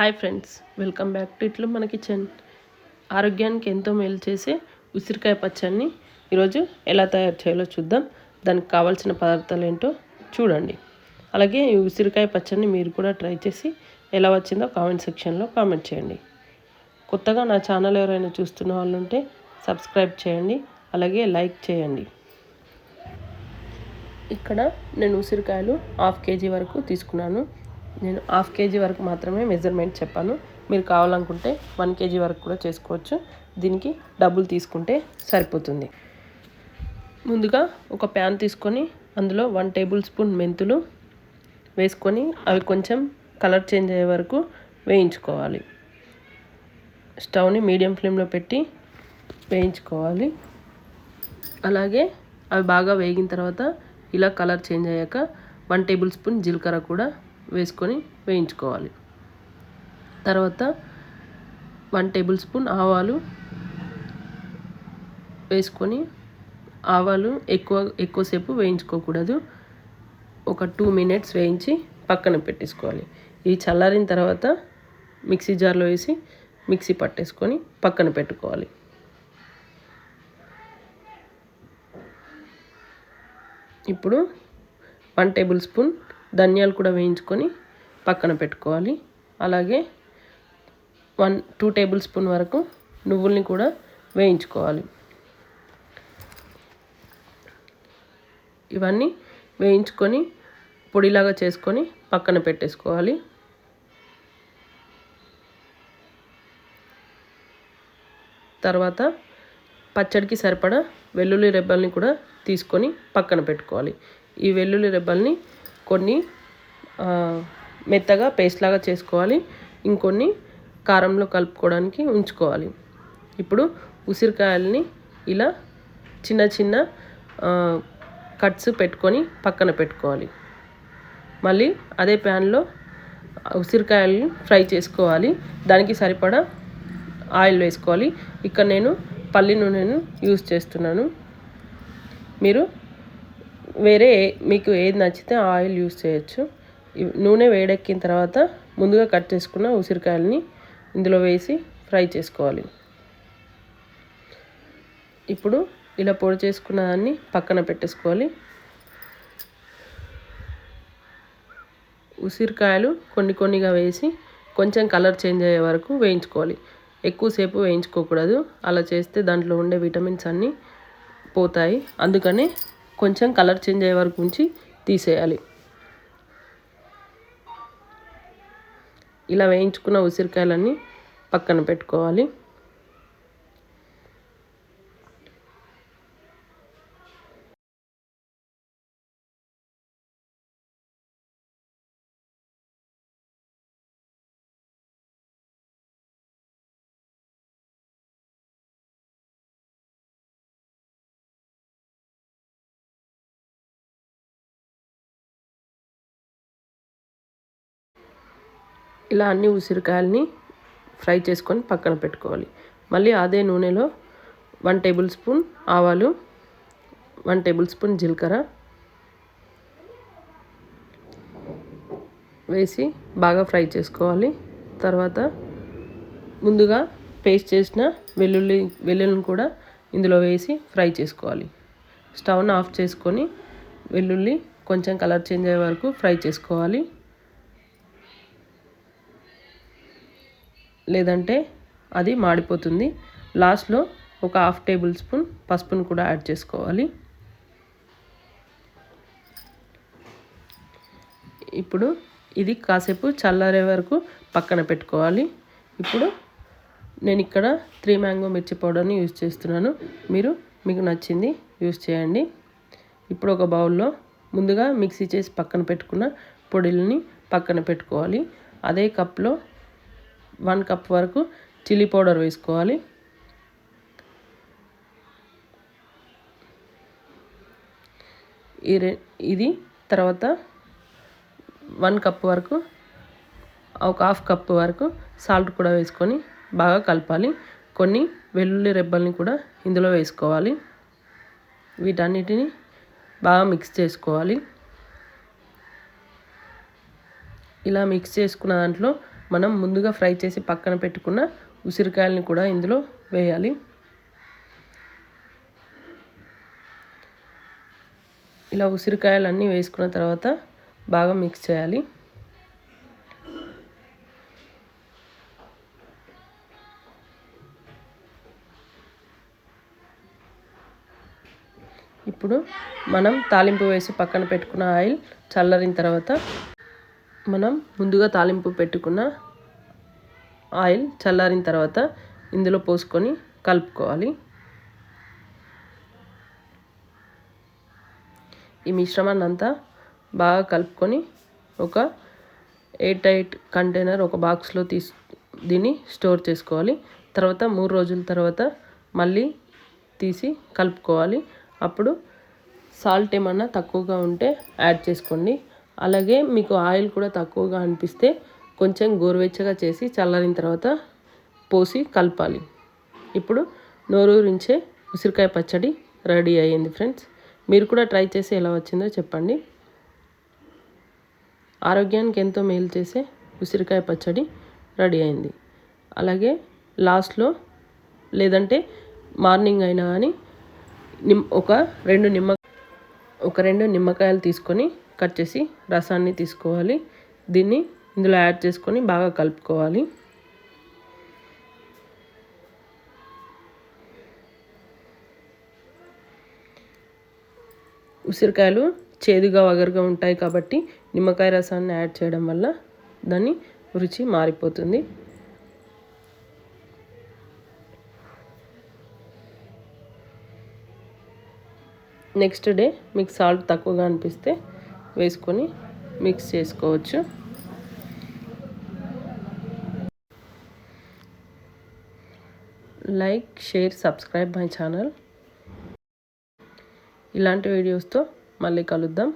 Hi friends welcome back to ఇట్లు మన kitchen. ఆరోగ్యానికి ఎంతో మేలు చేసే ఉసిరికాయ పచ్చడిని ఈరోజు ఎలా తయారు చేయాలో చూద్దాం. దానికి కావాల్సిన పదార్థాలు ఏంటో చూడండి. అలాగే ఈ ఉసిరికాయ పచ్చడిని మీరు కూడా ట్రై చేసి ఎలా వచ్చిందో కామెంట్ సెక్షన్లో కామెంట్ చేయండి. కొత్తగా నా ఛానల్ ఎవరైనా చూస్తున్న వాళ్ళు ఉంటే సబ్స్క్రైబ్ చేయండి అలాగే లైక్ చేయండి. ఇక్కడ నేను ఉసిరికాయలు హాఫ్ కేజీ వరకు తీసుకున్నాను. నేను హాఫ్ కేజీ వరకు మాత్రమే మెజర్మెంట్ చెప్పాను. మీరు కావాలనుకుంటే వన్ కేజీ వరకు కూడా చేసుకోవచ్చు. దీనికి డబ్బులు తీసుకుంటే సరిపోతుంది. ముందుగా ఒక ప్యాన్ తీసుకొని అందులో వన్ టేబుల్ స్పూన్ మెంతులు వేసుకొని అవి కొంచెం కలర్ చేంజ్ అయ్యే వరకు వేయించుకోవాలి. స్టవ్ని మీడియం ఫ్లేమ్లో పెట్టి వేయించుకోవాలి. అలాగే అవి బాగా వేగిన తర్వాత ఇలా కలర్ చేంజ్ అయ్యాక వన్ టేబుల్ స్పూన్ జీలకర్ర కూడా వేసుకొని వేయించుకోవాలి. తర్వాత వన్ టేబుల్ స్పూన్ ఆవాలు వేసుకొని ఆవాలు ఎక్కువ ఎక్కువసేపు వేయించుకోకూడదు. ఒక టూ మినిట్స్ వేయించి పక్కన పెట్టేసుకోవాలి. ఇవి చల్లారిన తర్వాత మిక్సీ జార్లో వేసి మిక్సీ పట్టేసుకొని పక్కన పెట్టుకోవాలి. ఇప్పుడు వన్ టేబుల్ స్పూన్ ధనియాలు కూడా వేయించుకొని పక్కన పెట్టుకోవాలి. అలాగే వన్ టూ టేబుల్ స్పూన్ వరకు నువ్వుల్ని కూడా వేయించుకోవాలి. ఇవన్నీ వేయించుకొని పొడిలాగా చేసుకొని పక్కన పెట్టేసుకోవాలి. తర్వాత పచ్చడికి సరిపడా వెల్లుల్లి రెబ్బల్ని కూడా తీసుకొని పక్కన పెట్టుకోవాలి. ఈ వెల్లుల్లి రెబ్బల్ని కొన్ని మెత్తగా పేస్ట్ లాగా చేసుకోవాలి. ఇంకొన్ని కారంలో కలుపుకోవడానికి ఉంచుకోవాలి. ఇప్పుడు ఉసిరికాయల్ని ఇలా చిన్న చిన్న కట్స్ పెట్టుకొని పక్కన పెట్టుకోవాలి. మళ్ళీ అదే ప్యాన్లో ఉసిరికాయలని ఫ్రై చేసుకోవాలి. దానికి సరిపడా ఆయిల్ వేసుకోవాలి. ఇక్కడ నేను పల్లి నూనెను యూస్ చేస్తున్నాను. మీరు వేరే మీకు ఏది నచ్చితే ఆయిల్ యూస్ చేయొచ్చు. నూనె వేడెక్కిన తర్వాత ముందుగా కట్ చేసుకున్న ఉసిరికాయలని ఇందులో వేసి ఫ్రై చేసుకోవాలి. ఇప్పుడు ఇలా పొడి చేసుకున్న దాన్ని పక్కన పెట్టేసుకోవాలి. ఉసిరికాయలు కొన్ని కొన్నిగా వేసి కొంచెం కలర్ చేంజ్ అయ్యే వరకు వేయించుకోవాలి. ఎక్కువసేపు వేయించుకోకూడదు. అలా చేస్తే దాంట్లో ఉండే విటమిన్స్ అన్నీ పోతాయి. అందుకని కొంచెం కలర్ చేంజ్ అయ్యే వరకు ఉంచి తీసేయాలి. ఇలా వేయించుకున్న ఉసిరికాయలన్నీ పక్కన పెట్టుకోవాలి. ఇలా అన్ని ఉసిరికాయలని ఫ్రై చేసుకొని పక్కన పెట్టుకోవాలి. మళ్ళీ అదే నూనెలో వన్ టేబుల్ స్పూన్ ఆవాలు వన్ టేబుల్ స్పూన్ జీలకర్ర వేసి బాగా ఫ్రై చేసుకోవాలి. తర్వాత ముందుగా పేస్ట్ చేసిన వెల్లుల్లి వెల్లుల్లిని కూడా ఇందులో వేసి ఫ్రై చేసుకోవాలి. స్టవ్ను ఆఫ్ చేసుకొని వెల్లుల్లి కొంచెం కలర్ చేంజ్ అయ్యే వరకు ఫ్రై చేసుకోవాలి. లేదంటే అది మాడిపోతుంది. లాస్ట్లో ఒక హాఫ్ టేబుల్ స్పూన్ పసుపును కూడా యాడ్ చేసుకోవాలి. ఇప్పుడు ఇది కాసేపు చల్లారే వరకు పక్కన పెట్టుకోవాలి. ఇప్పుడు నేను ఇక్కడ త్రీ మ్యాంగో మిర్చి పౌడర్ని యూజ్ చేస్తున్నాను. మీరు మీకు నచ్చింది యూజ్ చేయండి. ఇప్పుడు ఒక బౌల్లో ముందుగా మిక్సీ చేసి పక్కన పెట్టుకున్న పొడిలని పక్కన పెట్టుకోవాలి. అదే కప్లో వన్ కప్ వరకు చిల్లీ పౌడర్ వేసుకోవాలి. ఈ ఇది తర్వాత వన్ కప్ వరకు ఒక హాఫ్ కప్ వరకు సాల్ట్ కూడా వేసుకొని బాగా కలపాలి. కొన్ని వెల్లుల్లి రెబ్బల్ని కూడా ఇందులో వేసుకోవాలి. వీటన్నిటిని బాగా మిక్స్ చేసుకోవాలి. ఇలా మిక్స్ చేసుకున్న దాంట్లో మనం ముందుగా ఫ్రై చేసి పక్కన పెట్టుకున్న ఉసిరికాయలని కూడా ఇందులో వేయాలి. ఇలా ఉసిరికాయలన్నీ వేసుకున్న తర్వాత బాగా మిక్స్ చేయాలి. ఇప్పుడు మనం తాలింపు వేసి పక్కన పెట్టుకున్న ఆయిల్ చల్లరిన తర్వాత మనం ముందుగా తాలింపు పెట్టుకున్న ఆయిల్ చల్లారిన తర్వాత ఇందులో పోసుకొని కలుపుకోవాలి. ఈ మిశ్రమాన్ని అంతా బాగా కలుపుకొని ఒక ఎయిట్ ఎయిట్ కంటైనర్ ఒక బాక్స్లో తీసు దీన్ని స్టోర్ చేసుకోవాలి. తర్వాత మూడు రోజుల తర్వాత మళ్ళీ తీసి కలుపుకోవాలి. అప్పుడు సాల్ట్ ఏమన్నా తక్కువగా ఉంటే యాడ్ చేసుకోండి. అలాగే మీకు ఆయిల్ కూడా తక్కువగా అనిపిస్తే కొంచెం గోరువెచ్చగా చేసి చల్లారిన తర్వాత పోసి కలపాలి. ఇప్పుడు నోరూరించే ఉసిరికాయ పచ్చడి రెడీ అయ్యింది ఫ్రెండ్స్. మీరు కూడా ట్రై చేసి ఎలా వచ్చిందో చెప్పండి. ఆరోగ్యానికి ఎంతో మేలు చేసే ఉసిరికాయ పచ్చడి రెడీ అయింది అలాగే లాస్ట్లో లేదంటే మార్నింగ్ అయినా కానీ నిమ్ ఒక రెండు నిమ్మ ఒక రెండు నిమ్మకాయలు తీసుకొని కట్ చేసి రసాన్ని తీసుకోవాలి. దీన్ని ఇందులో యాడ్ చేసుకొని బాగా కలుపుకోవాలి. ఉసిరికాయలు చేదుగా వగరుగా ఉంటాయి కాబట్టి నిమ్మకాయ రసాన్ని యాడ్ చేయడం వల్ల దాని రుచి మారిపోతుంది. నెక్స్ట్ డే మీకు సాల్ట్ తక్కువగా అనిపిస్తే వేసుకొని మిక్స్ చేసుకోవచ్చు. Like share subscribe my channel ఇలాంటి వీడియోస్తో మళ్ళీ కలుద్దాం.